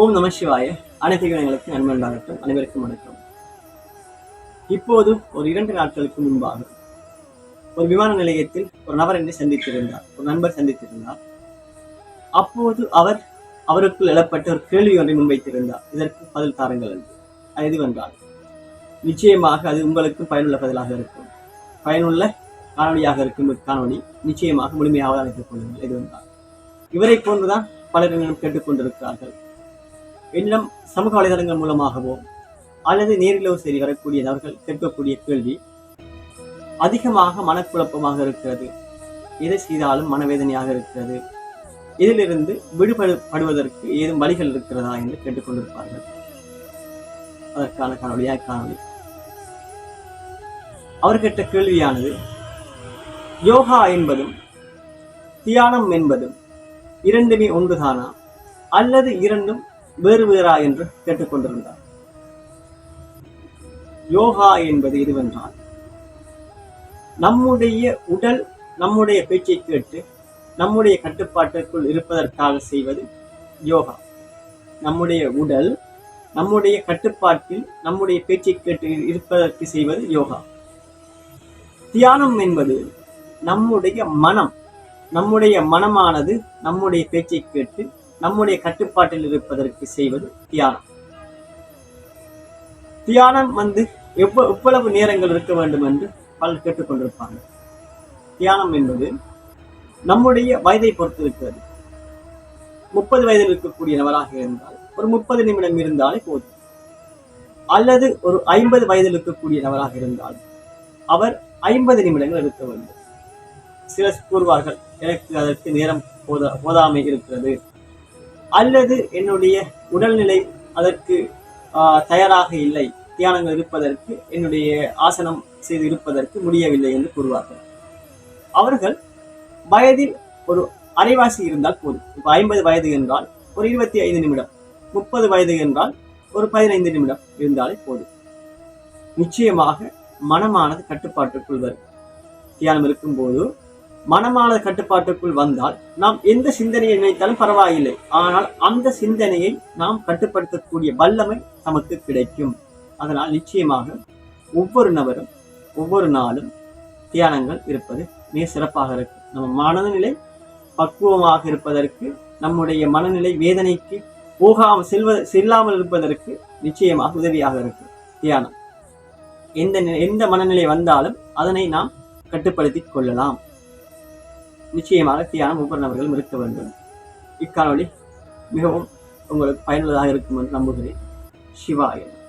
ஓம் நம சிவாய. அனைத்து இனங்களுக்கு நண்பர்களாகட்டும் அனைவருக்கும் வணக்கம். இப்போது ஒரு இரண்டு நாட்களுக்கு முன்பாக ஒரு விமான நிலையத்தில் ஒரு நபர் என்னை சந்தித்திருந்தார். ஒரு நண்பர் சந்தித்திருந்தார். அப்போது அவர் அவருக்குள் எழப்பட்ட ஒரு கேள்வி ஒன்றை முன்வைத்திருந்தார். இதற்கு பதில் தாருங்கள் என்று. அது எதுவென்றால் நிச்சயமாக அது உங்களுக்கும் பயனுள்ள பதிலாக இருக்கும். பயனுள்ள காணொலியாக இருக்கும் இக்காணொலி நிச்சயமாக முழுமையாக அழைத்துக் கொள்ளுங்கள். எதுவென்றால் இவரை போன்றுதான் பலர் என்னிடம் கேட்டுக்கொண்டிருக்கிறார்கள் என்னிடம் சமூக வலைதளங்கள் மூலமாகவோ அல்லது நேரிலோ சரி வரக்கூடிய நபர்கள் கேட்கக்கூடிய கேள்வி அதிகமாக மனக்குழப்பமாக இருக்கிறது. எதை செய்தாலும் மனவேதனையாக இருக்கிறது. இதிலிருந்து விடுபடுவதற்கு ஏதும் வழிகள் இருக்கிறதா என்று கேட்டுக்கொண்டிருப்பார்கள். அதற்கான காணொலியாக காணொலி அவர் கேட்ட கேள்வியானது யோகா என்பதும் தியானம் என்பதும் இரண்டுமே ஒன்றுதானா? அல்லது இரண்டும் வேறு வேறா என்று கேட்டுக்கொண்டிருந்தார். யோகா என்பது எதுவென்றால் நம்முடைய உடல் நம்முடைய பேச்சை கேட்டு நம்முடைய கட்டுப்பாட்டிற்குள் இருப்பதற்காக செய்வது யோகா. நம்முடைய உடல் நம்முடைய கட்டுப்பாட்டில் நம்முடைய பேச்சை கேட்டு இருப்பதற்கு செய்வது யோகா. தியானம் என்பது நம்முடைய மனம் நம்முடைய மனமானது நம்முடைய பேச்சை கேட்டு நம்முடைய கட்டுப்பாட்டில் இருப்பதற்கு செய்வது தியானம். தியானம் வந்து எவ்வ எவ்வளவு நேரங்கள் இருக்க வேண்டும் என்று பலர் கேட்டுக்கொண்டிருப்பாங்க. தியானம் என்பது நம்முடைய வயதை பொறுத்து இருக்கிறது. முப்பது வயதில் இருக்கக்கூடிய நபராக இருந்தால் ஒரு முப்பது நிமிடம் இருந்தாலே போதும். அல்லது ஒரு ஐம்பது வயதில் இருக்கக்கூடிய நபராக இருந்தால் அவர் ஐம்பது நிமிடங்கள் இருக்க வேண்டும். சிலர் கூறுவார்கள் எனக்கு அதற்கு நேரம் போதா போதாமை இருக்கிறது. அல்லது என்னுடைய உடல்நிலை அதற்கு தயாராக இல்லை. தியானங்கள் இருப்பதற்கு என்னுடைய ஆசனம் செய்து இருப்பதற்கு முடியவில்லை என்று கூறுவார்கள். அவர்கள் வயதில் ஒரு அரைவாசி இருந்தால் போதும். இப்போ ஐம்பது வயது என்றால் ஒரு இருபத்தி ஐந்து நிமிடம் முப்பது வயது என்றால் ஒரு பதினைந்து நிமிடம் இருந்தாலே போதும். நிச்சயமாக மனமானது கட்டுப்பாட்டுக்குள் வரும். தியானம் இருக்கும்போது மனமாளர் கட்டுப்பாட்டுக்குள் வந்தால் நாம் எந்த சிந்தனையை நினைத்தாலும் பரவாயில்லை. ஆனால் அந்த சிந்தனையை நாம் கட்டுப்படுத்தக்கூடிய வல்லமை நமக்கு கிடைக்கும். அதனால் நிச்சயமாக ஒவ்வொரு நபரும் ஒவ்வொரு நாளும் தியானங்கள் இருப்பது மிக சிறப்பாக இருக்கும். நம்ம மனநிலை பக்குவமாக இருப்பதற்கு நம்முடைய மனநிலை வேதனைக்கு போகாமல் செல்வ செல்லாமல் இருப்பதற்கு நிச்சயமாக உதவியாக இருக்கும் தியானம். எந்த எந்த மனநிலை வந்தாலும் அதனை நாம் கட்டுப்படுத்திக் கொள்ளலாம். நிச்சயமாக தியானம் ஒவ்வொரு நபர்களும் இருக்க வேண்டும். இக்காணொளி மிகவும் உங்களுக்கு பயனுள்ளதாக இருக்கும் என்று நம்புகிறேன். சிவாயன்